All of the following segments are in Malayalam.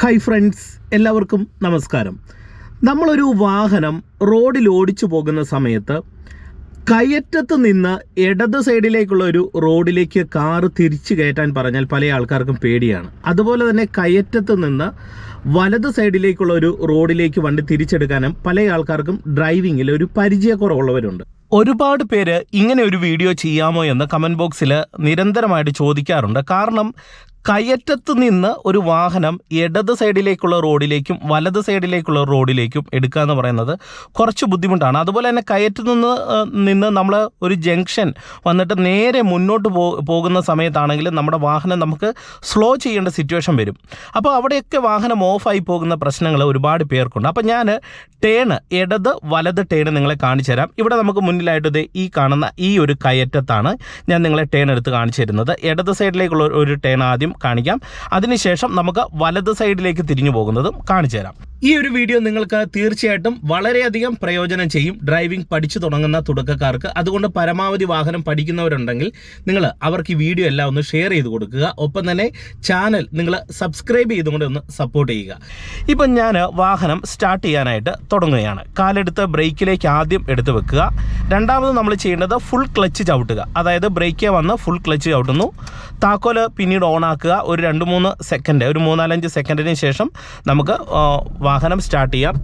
ഹായ് ഫ്രണ്ട്സ് എല്ലാവർക്കും നമസ്കാരം. നമ്മളൊരു വാഹനം റോഡിൽ ഓടിച്ചു പോകുന്ന സമയത്ത് കയറ്റത്ത് നിന്ന് ഇടത് സൈഡിലേക്കുള്ള ഒരു റോഡിലേക്ക് കാറ് തിരിച്ചു കയറ്റാൻ പറഞ്ഞാൽ പല ആൾക്കാർക്കും പേടിയാണ്. അതുപോലെ തന്നെ കയറ്റത്ത് നിന്ന് വലത് സൈഡിലേക്കുള്ള ഒരു റോഡിലേക്ക് വണ്ടി തിരിച്ചെടുക്കാനും പല ആൾക്കാർക്കും ഡ്രൈവിങ്ങിൽ ഒരു പരിചയക്കുറവുള്ളവരുണ്ട്. ഒരുപാട് പേര് ഇങ്ങനെ ഒരു വീഡിയോ ചെയ്യാമോ എന്ന് കമന്റ് ബോക്സിൽ നിരന്തരമായിട്ട് ചോദിക്കാറുണ്ട്. കാരണം കയറ്റത്ത് നിന്ന് ഒരു വാഹനം ഇടത് സൈഡിലേക്കുള്ള റോഡിലേക്കും വലത് സൈഡിലേക്കുള്ള റോഡിലേക്കും എടുക്കുക എന്ന് പറയുന്നത് കുറച്ച് ബുദ്ധിമുട്ടാണ്. അതുപോലെ തന്നെ കയറ്റത്ത് നിന്ന് നിന്ന് നമ്മൾ ഒരു ജംഗ്ഷൻ വന്നിട്ട് നേരെ മുന്നോട്ട് പോകുന്ന സമയത്താണെങ്കിൽ നമ്മുടെ വാഹനം നമുക്ക് സ്ലോ ചെയ്യേണ്ട സിറ്റുവേഷൻ വരും. അപ്പോൾ അവിടെയൊക്കെ വാഹനം ഓഫായി പോകുന്ന പ്രശ്നങ്ങൾ ഒരുപാട് പേർക്കുണ്ട്. അപ്പോൾ ഞാൻ ടേണ് ഇടത് വലത് ടേണ് നിങ്ങളെ കാണിച്ചു തരാം. ഇവിടെ നമുക്ക് മുന്നിലായിട്ട് ഇത് ഈ കാണുന്ന ഈ ഒരു കയറ്റത്താണ് ഞാൻ നിങ്ങളെ ടേൺ എടുത്ത് കാണിച്ചു തരുന്നത്. ഇടത് സൈഡിലേക്കുള്ള ഒരു ടേൺ ആദ്യം കാണിക്കാം. അതിനുശേഷം നമുക്ക് വലത് സൈഡിലേക്ക് തിരിഞ്ഞു പോകുന്നതും കാണിച്ചു തരാം ഈ ഒരു വീഡിയോ നിങ്ങൾക്ക് തീർച്ചയായിട്ടും വളരെയധികം പ്രയോജനം ചെയ്യും ഡ്രൈവിംഗ് പഠിച്ചു തുടങ്ങുന്ന തുടക്കക്കാർക്ക്. അതുകൊണ്ട് പരമാവധി വാഹനം പഠിക്കുന്നവരുണ്ടെങ്കിൽ നിങ്ങൾ അവർക്ക് ഈ വീഡിയോ എല്ലാം ഒന്ന് ഷെയർ ചെയ്ത് കൊടുക്കുക. ഒപ്പം തന്നെ ചാനൽ നിങ്ങൾ സബ്സ്ക്രൈബ് ചെയ്തുകൊണ്ട് ഒന്ന് സപ്പോർട്ട് ചെയ്യുക. ഇപ്പം ഞാൻ വാഹനം സ്റ്റാർട്ട് ചെയ്യാനായിട്ട് തുടങ്ങുകയാണ്. കാലെടുത്ത് ബ്രേക്കിലേക്ക് ആദ്യം എടുത്ത് വെക്കുക. രണ്ടാമത് നമ്മൾ ചെയ്യേണ്ടത് ഫുൾ ക്ലച്ച് ചവിട്ടുക. അതായത് ബ്രേക്കേ വന്ന് ഫുൾ ക്ലച്ച് ചവിട്ടുന്നു. താക്കോൽ പിന്നീട് ഓണാക്കുക ഒരു രണ്ട് മൂന്ന് സെക്കൻഡ് ഒരു മൂന്നാലഞ്ച് സെക്കൻഡിന് ശേഷം നമുക്ക് വാഹനം സ്റ്റാർട്ട് ചെയ്യാം.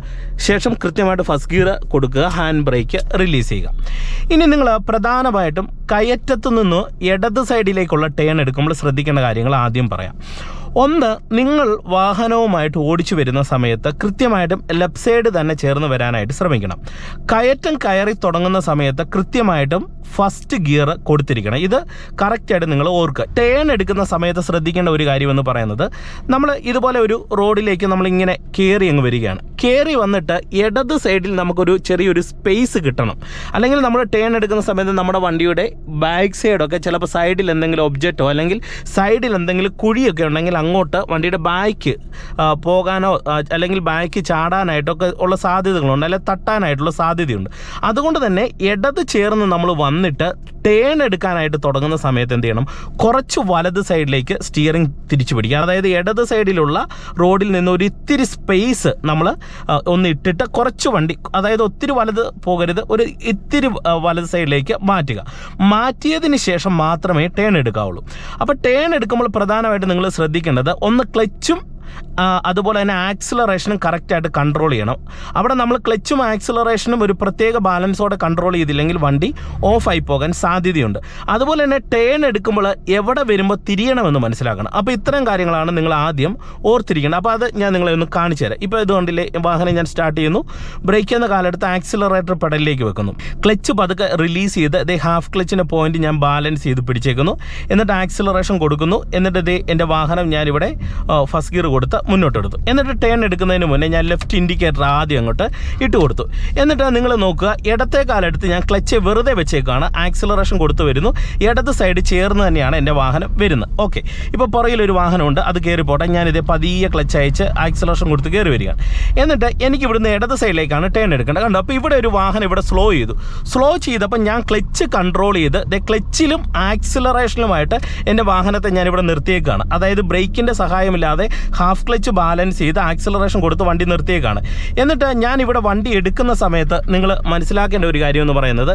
ശേഷം കൃത്യമായിട്ട് ഫസ്റ്റ് ഗിയർ കൊടുക്കുക ഹാൻഡ് ബ്രേക്ക് റിലീസ് ചെയ്യുക. ഇനി നിങ്ങൾ പ്രധാനമായിട്ടും കയറ്റത്തു നിന്ന് ഇടത് സൈഡിലേക്കുള്ള ടേൺ എടുക്കുമ്പോൾ ശ്രദ്ധിക്കേണ്ട കാര്യങ്ങൾ ആദ്യം പറയാം. ഒന്ന് നിങ്ങൾ വാഹനവുമായിട്ട് ഓടിച്ചു വരുന്ന സമയത്ത് കൃത്യമായിട്ടും ലെഫ്റ്റ് സൈഡ് തന്നെ ചേർന്ന് വരാനായിട്ട് ശ്രമിക്കണം. കയറ്റം കയറി തുടങ്ങുന്ന സമയത്ത് കൃത്യമായിട്ടും ഫസ്റ്റ് ഗിയർ കൊടുത്തിരിക്കണം. ഇത് കറക്റ്റായിട്ട് നിങ്ങൾ ഓർക്കുക. ടേൺ എടുക്കുന്ന സമയത്ത് ശ്രദ്ധിക്കേണ്ട ഒരു കാര്യമെന്ന് പറയുന്നത് നമ്മൾ ഇതുപോലെ ഒരു റോഡിലേക്ക് നമ്മളിങ്ങനെ കയറി അങ്ങ് വരികയാണ്. കയറി വന്നിട്ട് ഇടത് സൈഡിൽ നമുക്കൊരു ചെറിയൊരു സ്പേസ് കിട്ടണം. അല്ലെങ്കിൽ നമ്മൾ ടേൺ എടുക്കുന്ന സമയത്ത് നമ്മുടെ വണ്ടിയുടെ ബാക്ക് സൈഡൊക്കെ ചിലപ്പോൾ സൈഡിൽ എന്തെങ്കിലും ഒബ്ജക്റ്റോ അല്ലെങ്കിൽ സൈഡിൽ എന്തെങ്കിലും കുഴിയൊക്കെ ഉണ്ടെങ്കിൽ അങ്ങോട്ട് വണ്ടിയുടെ ബാക്ക് പോകാനോ അല്ലെങ്കിൽ ബാക്ക് ചാടാനായിട്ടൊക്കെ ഉള്ള സാധ്യതകളുണ്ട് അല്ലെങ്കിൽ തട്ടാനായിട്ടുള്ള സാധ്യതയുണ്ട്. അതുകൊണ്ട് തന്നെ ഇടത് ചേർന്ന് നമ്മൾ വന്നിട്ട് ടേൺ എടുക്കാനായിട്ട് തുടങ്ങുന്ന സമയത്ത് എന്ത് ചെയ്യണം? കുറച്ച് വലത് സൈഡിലേക്ക് സ്റ്റിയറിംഗ് തിരിച്ചു പിടിക്കുക. അതായത് ഇടത് സൈഡിലുള്ള റോഡിൽ നിന്ന് ഒരു ഇത്തിരി സ്പേസ് നമ്മൾ ഒന്ന് ഇട്ടിട്ട് കുറച്ച് വണ്ടി അതായത് ഒത്തിരി വലത് പോകരുത് ഒരു ഇത്തിരി വലത് സൈഡിലേക്ക് മാറ്റുക. മാറ്റിയതിന് ശേഷം മാത്രമേ ടേൺ എടുക്കാവുള്ളൂ. അപ്പോൾ ടേൺ എടുക്കുമ്പോൾ പ്രധാനമായിട്ട് നിങ്ങൾ ശ്രദ്ധിക്കേണ്ടത് ഒന്ന് ക്ലച്ചും അതുപോലെ തന്നെ ആക്സിലറേഷനും കറക്റ്റായിട്ട് കൺട്രോൾ ചെയ്യണം. അവിടെ നമ്മൾ ക്ലച്ചും ആക്സിലറേഷനും ഒരു പ്രത്യേക ബാലൻസോടെ കൺട്രോൾ ചെയ്തില്ലെങ്കിൽ വണ്ടി ഓഫായി പോകാൻ സാധ്യതയുണ്ട്. അതുപോലെ തന്നെ ടേൺ എടുക്കുമ്പോൾ എവിടെ വരുമ്പോൾ തിരിയണമെന്ന് മനസ്സിലാക്കണം. അപ്പോൾ ഇത്തരം കാര്യങ്ങളാണ് നിങ്ങൾ ആദ്യം ഓർത്തിരിക്കണം അപ്പോൾ അത് ഞാൻ നിങ്ങളെ ഒന്ന് കാണിച്ചു തരാം. ഇപ്പോൾ ഇതുകൊണ്ടില്ലേ വാഹനം ഞാൻ സ്റ്റാർട്ട് ചെയ്യുന്നു. ബ്രേക്ക് ചെയ്യുന്ന കാലത്ത് ആക്സിലറേറ്റർ പെഡലിലേക്ക് വെക്കുന്നു. ക്ലച്ച് പതുക്കെ റിലീസ് ചെയ്ത് ദേ ഹാഫ് ക്ലച്ചിന്റെ പോയിന്റ് ഞാൻ ബാലൻസ് ചെയ്ത് പിടിച്ചേക്കുന്നു. എന്നിട്ട് ആക്സിലറേഷൻ കൊടുക്കുന്നു. എന്നിട്ട് ദേ എന്റെ വാഹനം ഞാനിവിടെ ഫസ്റ്റ് ഗിയർ കൊടുത്ത് മുന്നോട്ട് എടുത്തു എന്നിട്ട് ടേൺ എടുക്കുന്നതിന് മുന്നേ ഞാൻ ലെഫ്റ്റ് ഇൻഡിക്കേറ്റർ ആദ്യം അങ്ങോട്ട് ഇട്ട് കൊടുത്തു. എന്നിട്ട് നിങ്ങൾ നോക്കുക ഇടത്തെ കാലെടുത്ത് ഞാൻ ക്ലച്ച് വെറുതെ വെച്ചേക്കാണ്. ആക്സിലറേഷൻ കൊടുത്തു വരുന്നു. ഇടത് സൈഡ് ചേർന്ന് തന്നെയാണ് എന്റെ വാഹനം വരുന്നത്. ഓക്കെ ഇപ്പോൾ പുറകിലൊരു വാഹനമുണ്ട് അത് കയറി പോട്ടെ. ഞാനിത് പതിയെ ക്ലച്ച് അയച്ച് ആക്സിലറേഷൻ കൊടുത്ത് കയറി വരികയാണ്. എന്നിട്ട് എനിക്ക് ഇവിടുന്ന് ഇടത് സൈഡിലേക്കാണ് ടേൺ എടുക്കേണ്ടത്. കണ്ടോ? അപ്പോൾ ഇവിടെ ഒരു വാഹനം ഇവിടെ സ്ലോ ചെയ്തു. സ്ലോ ചെയ്തപ്പോൾ ഞാൻ ക്ലച്ച് കൺട്രോൾ ചെയ്ത് ക്ലച്ചിലും ആക്സിലറേഷനിലുമായിട്ട് എന്റെ വാഹനത്തെ ഞാൻ ഇവിടെ നിർത്തിയേക്കാണ്. അതായത് ബ്രേക്കിന്റെ സഹായമില്ലാതെ ഹാഫ് ക്ലച്ച് ബാലൻസ് ചെയ്ത് ആക്സിലറേഷൻ കൊടുത്ത് വണ്ടി നിർത്തിയേക്കാണ്. എന്നിട്ട് ഞാൻ ഇവിടെ വണ്ടി എടുക്കുന്ന സമയത്ത് നിങ്ങൾ മനസ്സിലാക്കേണ്ട ഒരു കാര്യം എന്ന് പറയുന്നത്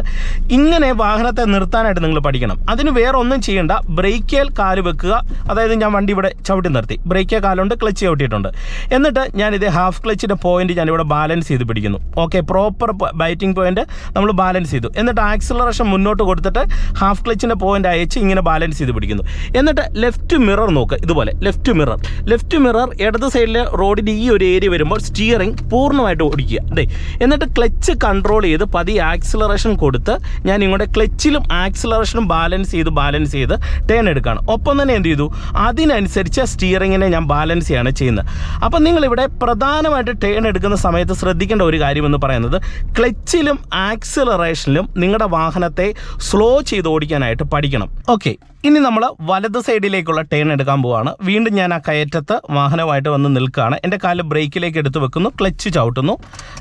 ഇങ്ങനെ വാഹനത്തെ നിർത്താനായിട്ട് നിങ്ങൾ പഠിക്കണം. അതിന് വേറെ ഒന്നും ചെയ്യേണ്ട ബ്രേക്കേൽ കാൽ വെക്കുക. അതായത് ഞാൻ വണ്ടി ഇവിടെ ചവിട്ടി നിർത്തി. ബ്രേക്കേ കാലുണ്ട് ക്ലച്ച് ചവിട്ടിയിട്ടുണ്ട്. എന്നിട്ട് ഞാൻ ഇത് ഹാഫ് ക്ലച്ചിന്റെ പോയിന്റ് ഞാൻ ഇവിടെ ബാലൻസ് ചെയ്ത് പിടിക്കുന്നു. ഓക്കെ പ്രോപ്പർ ബൈറ്റിംഗ് പോയിന്റ് നമ്മൾ ബാലൻസ് ചെയ്തു. എന്നിട്ട് ആക്സിലറേഷൻ മുന്നോട്ട് കൊടുത്തിട്ട് ഹാഫ് ക്ലച്ചിന്റെ പോയിന്റ് അയച്ച് ഇങ്ങനെ ബാലൻസ് ചെയ്ത് പിടിക്കുന്നു. എന്നിട്ട് ലെഫ്റ്റ് മിറർ നോക്കുക ഇതുപോലെ ലെഫ്റ്റ് മിറർ ലെഫ്റ്റ് മിറർ ഇടത് സൈഡിലെ റോഡിന്റെ ഈ ഒരു ഏരിയ വരുമ്പോൾ സ്റ്റിയറിംഗ് പൂർണമായിട്ട് ഓടിക്കുക. അതെ. എന്നിട്ട് ക്ലച്ച് കൺട്രോൾ ചെയ്ത് പതി ആക്സിലറേഷൻ കൊടുത്ത് ഞാൻ ഇങ്ങോട്ട് ക്ലച്ചിലും ആക്സിലറേഷനും ബാലൻസ് ചെയ്ത് ബാലൻസ് ചെയ്ത് ടേൺ എടുക്കുകയാണ്. ഒപ്പം തന്നെ എന്ത് ചെയ്തു? അതിനനുസരിച്ച് സ്റ്റിയറിങ്ങിനെ ഞാൻ ബാലൻസ് ചെയ്യാണ് ചെയ്യുന്നത്. അപ്പം നിങ്ങളിവിടെ പ്രധാനമായിട്ട് ടേൺ എടുക്കുന്ന സമയത്ത് ശ്രദ്ധിക്കേണ്ട ഒരു കാര്യമെന്ന് പറയുന്നത് ക്ലച്ചിലും ആക്സിലറേഷനിലും നിങ്ങളുടെ വാഹനത്തെ സ്ലോ ചെയ്ത് ഓടിക്കാനായിട്ട് പഠിക്കണം. ഓക്കെ ഇനി നമ്മൾ വലത് സൈഡിലേക്കുള്ള ടേൺ എടുക്കാൻ പോവാണ്. വീണ്ടും ഞാൻ ആ കയറ്റത്ത് വാഹനമായിട്ട് വന്ന് നിൽക്കുകയാണ്. എന്റെ കാൽ ബ്രേക്കിലേക്ക് എടുത്ത് വെക്കുന്നു. ക്ലച്ച് ചവിട്ടുന്നു.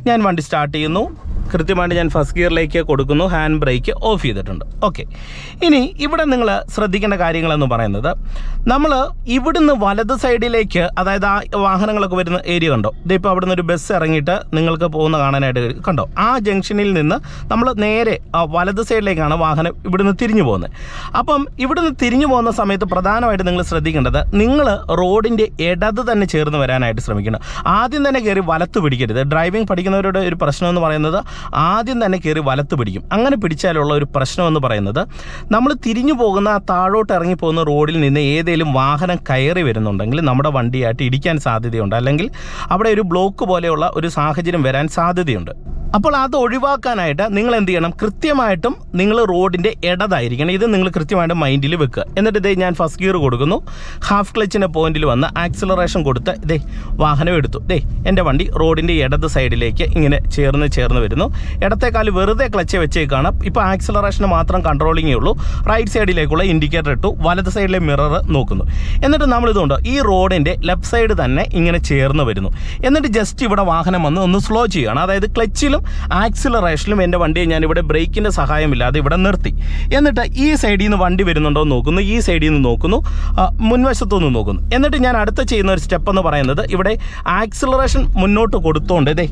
ഞാൻ വണ്ടി സ്റ്റാർട്ട് ചെയ്യുന്നു. കൃത്യമായിട്ട് ഞാൻ ഫസ്റ്റ് ഗിയറിലേക്ക് കൊടുക്കുന്നു ഹാൻഡ് ബ്രേക്ക് ഓഫ് ചെയ്തിട്ടുണ്ട്. ഓക്കെ ഇനി ഇവിടെ നിങ്ങൾ ശ്രദ്ധിക്കേണ്ട കാര്യങ്ങളെന്ന് പറയുന്നത് നമ്മൾ ഇവിടുന്ന് വലത് സൈഡിലേക്ക് അതായത് ആ വാഹനങ്ങളൊക്കെ വരുന്ന ഏരിയ കണ്ടോ? ഇതിപ്പോൾ അവിടെ നിന്ന് ഒരു ബസ് ഇറങ്ങിയിട്ട് നിങ്ങൾക്ക് പോകുന്ന കാണാനായിട്ട് കണ്ടോ? ആ ജംഗ്ഷനിൽ നിന്ന് നമ്മൾ നേരെ വലത് സൈഡിലേക്കാണ് വാഹനം ഇവിടുന്ന് തിരിഞ്ഞു പോകുന്നത്. അപ്പം ഇവിടുന്ന് തിരിഞ്ഞു പോകുന്ന സമയത്ത് പ്രധാനമായിട്ട് നിങ്ങൾ ശ്രദ്ധിക്കേണ്ടത് നിങ്ങൾ റോഡിന്റെ ഇടത് തന്നെ ചേർന്ന് വരാനായിട്ട് ശ്രമിക്കണം. ആദ്യം തന്നെ കയറി വലത്ത് പിടിക്കരുത്. ഡ്രൈവിംഗ് പഠിക്കുന്നവരുടെ ഒരു പ്രശ്നം എന്ന് പറയുന്നത് ആദ്യം തന്നെ കയറി വലത്ത് പിടിക്കും. അങ്ങനെ പിടിച്ചാലുള്ള ഒരു പ്രശ്നമെന്ന് പറയുന്നത് നമ്മൾ തിരിഞ്ഞു പോകുന്ന ആ താഴോട്ട് ഇറങ്ങി പോകുന്ന റോഡിൽ നിന്ന് ഏതെങ്കിലും വാഹനം കയറി വരുന്നുണ്ടെങ്കിൽ നമ്മുടെ വണ്ടിയായിട്ട് ഇടിക്കാൻ സാധ്യതയുണ്ട്. അല്ലെങ്കിൽ അവിടെ ഒരു ബ്ലോക്ക് പോലെയുള്ള ഒരു സാഹചര്യം വരാൻ സാധ്യതയുണ്ട്. അപ്പോൾ അത് ഒഴിവാക്കാനായിട്ട് നിങ്ങൾ എന്ത് ചെയ്യണം? കൃത്യമായിട്ടും നിങ്ങൾ റോഡിന്റെ ഇടതായിരിക്കണം. ഇത് നിങ്ങൾ കൃത്യമായിട്ട് മൈൻഡിൽ വെക്കുക. എന്നിട്ട് ഇതേ ഞാൻ ഫസ്റ്റ് ഗിയർ കൊടുക്കുന്നു. ഹാഫ് ക്ലച്ചിന്റെ പോയിന്റിൽ വന്ന് ആക്സിലറേഷൻ കൊടുത്ത് ഇതേ വാഹനം എടുത്തു. ദേ എന്റെ വണ്ടി റോഡിന്റെ ഇടത് സൈഡിലേക്ക് ഇങ്ങനെ ചേർന്ന് ചേർന്ന് വരുന്നു. ഇടത്തേക്കാൾ വെറുതെ ക്ലച്ച് വെച്ചേക്കാണ്. ഇപ്പോൾ ആക്സിലറേഷൻ മാത്രം കൺട്രോളിങ്ങേ ഉള്ളൂ. റൈറ്റ് സൈഡിലേക്കുള്ള ഇൻഡിക്കേറ്റർ ഇട്ടു. വലത് സൈഡിലെ മിറർ നോക്കുന്നു. എന്നിട്ട് നമ്മൾ ഇതുകൊണ്ട് ഈ റോഡിന്റെ ലെഫ്റ്റ് സൈഡ് തന്നെ ഇങ്ങനെ ചേർന്ന് വരുന്നു. എന്നിട്ട് ജസ്റ്റ് ഇവിടെ വാഹനം വന്ന് ഒന്ന് സ്ലോ ചെയ്യുകയാണ് അതായത് ക്ലച്ചിലും ആക്സിലറേഷനിലും എന്റെ വണ്ടിയെ ഞാൻ ഇവിടെ ബ്രേക്കിന്റെ സഹായമില്ലാതെ ഇവിടെ നിർത്തി. എന്നിട്ട് ഈ സൈഡിൽ നിന്ന് വണ്ടി വരുന്നുണ്ടോ എന്ന് നോക്കുന്നു. ഈ സൈഡിൽ നിന്ന് നോക്കുന്നു. മുൻവശത്തു മുൻവശത്തുനിന്ന് നോക്കുന്നു. എന്നിട്ട് ഞാൻ അടുത്ത ചെയ്യുന്ന ഒരു സ്റ്റെപ്പ് എന്ന് പറയുന്നത് ഇവിടെ ആക്സിലറേഷൻ മുന്നോട്ട് കൊടുത്തുകൊണ്ട് ഇതേ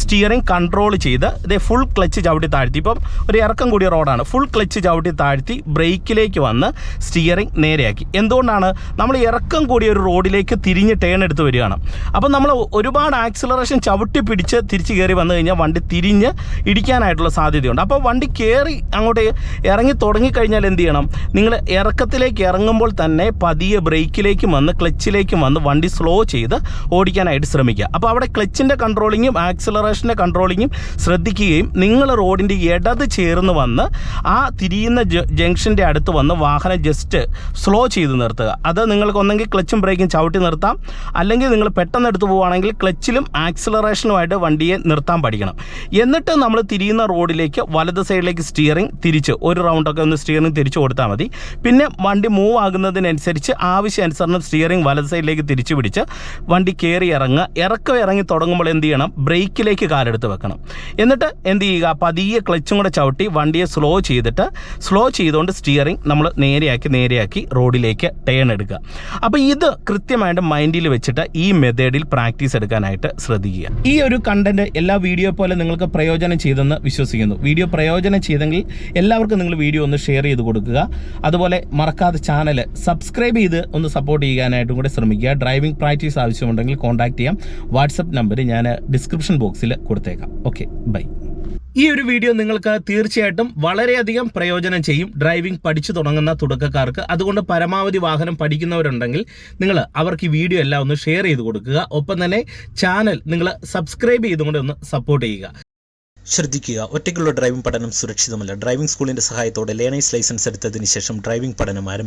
സ്റ്റിയറിംഗ് കൺട്രോൾ ചെയ്ത് ഇതേ ഫുൾ ക്ലച്ച് ചവിട്ടി താഴ്ത്തി. ഇപ്പം ഒരു ഇറക്കം കൂടിയ റോഡാണ്. ഫുൾ ക്ലച്ച് ചവിട്ടി താഴ്ത്തി ബ്രേക്കിലേക്ക് വന്ന് സ്റ്റിയറിംഗ് നേരെയാക്കി. എന്തുകൊണ്ടാണ്? നമ്മൾ ഇറക്കം കൂടിയ ഒരു റോഡിലേക്ക് തിരിഞ്ഞ് ടേൺ എടുത്ത് വരികയാണ്. അപ്പം നമ്മൾ ഒരുപാട് ആക്സിലറേഷൻ ചവിട്ടി പിടിച്ച് തിരിച്ച് കയറി വന്നു കഴിഞ്ഞാൽ വണ്ടി തിരിഞ്ഞ് ഇടിക്കാനായിട്ടുള്ള സാധ്യതയുണ്ട്. അപ്പോൾ വണ്ടി കയറി അങ്ങോട്ട് ഇറങ്ങി തുടങ്ങിക്കഴിഞ്ഞാൽ എന്ത് ചെയ്യണം? നിങ്ങൾ ഇറക്കത്തിലേക്ക് ഇറങ്ങുമ്പോൾ തന്നെ പതിയെ ബ്രേക്കിലേക്കും വന്ന് ക്ലച്ചിലേക്കും വന്ന് വണ്ടി സ്ലോ ചെയ്ത് ഓടിക്കാനായിട്ട് ശ്രമിക്കുക. അപ്പോൾ അവിടെ ക്ലച്ചിന്റെ കൺട്രോളിങ്ങും ആക്സിലറേഷന്റെ കൺട്രോളിങ്ങും ശ്രദ്ധിക്കുകയും നിങ്ങൾ റോഡിന്റെ ഇടത് ചേർന്ന് വന്ന് ആ തിരിയുന്ന ജംഗ്ഷന്റെ അടുത്ത് വന്ന് വാഹനം ജസ്റ്റ് സ്ലോ ചെയ്ത് നിർത്തുക. അത് നിങ്ങൾക്ക് ഒന്നെങ്കിൽ ക്ലച്ചും ബ്രേക്കും ചവിട്ടി നിർത്താം. അല്ലെങ്കിൽ നിങ്ങൾ പെട്ടെന്ന് എടുത്തു പോവുകയാണെങ്കിൽ ക്ലച്ചിലും ആക്സിലറേഷനുമായിട്ട് വണ്ടിയെ നിർത്താൻ പഠിക്കണം. എന്നിട്ട് നമ്മൾ തിരിയുന്ന റോഡിലേക്ക് വലത് സൈഡിലേക്ക് സ്റ്റിയറിംഗ് തിരിച്ച് ഒരു റൗണ്ടൊക്കെ ഒന്ന് സ്റ്റിയറിംഗ് തിരിച്ചു കൊടുത്താൽ മതി. പിന്നെ വണ്ടി മൂവ് ആകുന്നതിനനുസരിച്ച് ആവശ്യാനുസരണം സ്റ്റിയറിംഗ് വലത് സൈഡിലേക്ക് തിരിച്ചു പിടിച്ച് വണ്ടി കയറി ഇറങ്ങുക. ഇറക്കം ഇറങ്ങി തുടങ്ങുമ്പോൾ എന്ത് ചെയ്യണം? ബ്രേക്കിലേക്ക് കാലെടുത്ത് വെക്കണം. എന്നിട്ട് എന്ത് ചെയ്യുക? പതിയെ ക്ലച്ചും കൂടെ ചവിട്ടി വണ്ടിയെ സ്ലോ ചെയ്തിട്ട് സ്ലോ ചെയ്തുകൊണ്ട് സ്റ്റിയറിംഗ് നമ്മൾ നേരെയാക്കി നേരെയാക്കി റോഡിലേക്ക് ടേൺ എടുക്കുക. അപ്പോൾ ഇത് കൃത്യമായിട്ട് മൈൻഡിൽ വെച്ചിട്ട് ഈ മെത്തേഡിൽ പ്രാക്ടീസ് എടുക്കാനായിട്ട് ശ്രദ്ധിക്കുക. ഈ ഒരു കണ്ടന്റ് എല്ലാ വീഡിയോ പോലെ നിങ്ങൾക്ക് പ്രയോജനം ചെയ്തെന്ന് വിശ്വസിക്കുന്നു. വീഡിയോ പ്രയോജനം ചെയ്തെങ്കിൽ എല്ലാവർക്കും നിങ്ങൾ വീഡിയോ ഒന്ന് ഷെയർ ചെയ്ത് കൊടുക്കുക. അതുപോലെ മറക്കാതെ ചാനൽ സബ്സ്ക്രൈബ് ചെയ്ത് ഒന്ന് സപ്പോർട്ട് ചെയ്യാനായിട്ടും കൂടെ ശ്രമിക്കുക. ഡ്രൈവിംഗ് പ്രാക്ടീസ് ആവശ്യമുണ്ടെങ്കിൽ കോൺടാക്ട് ചെയ്യാം. വാട്സപ്പ് നമ്പർ ഞാൻ ഡിസ്ക്രിപ്ഷൻ ബോക്സിൽ കൊടുത്തേക്കാം. Okay bye. ഈ ഒരു വീഡിയോ നിങ്ങൾക്ക് തീർച്ചയായിട്ടും വളരെയധികം പ്രയോജനം ചെയ്യും ഡ്രൈവിംഗ് പഠിച്ചു തുടങ്ങുന്ന തുടക്കക്കാർക്ക്. അതുകൊണ്ട് പരമാവധി വാഹനം പഠിക്കുന്നവരുണ്ടെങ്കിൽ നിങ്ങൾ അവർക്ക് ഈ വീഡിയോ എല്ലാം ഒന്ന് ഷെയർ ചെയ്ത് കൊടുക്കുക. ഒപ്പം തന്നെ ചാനൽ നിങ്ങൾ സബ്സ്ക്രൈബ് ചെയ്തുകൊണ്ട് ഒന്ന് സപ്പോർട്ട് ചെയ്യുക. ശ്രദ്ധിക്കുക ഒറ്റയ്ക്കുള്ള ഡ്രൈവിംഗ് പഠനം സുരക്ഷിതമല്ല. ഡ്രൈവിംഗ് സ്കൂളിന്റെ സഹായത്തോടെ ലേണേഴ്സ് ലൈസൻസ് എടുത്തതിന് ശേഷം ഡ്രൈവിംഗ് പഠനം ആരംഭിക്കും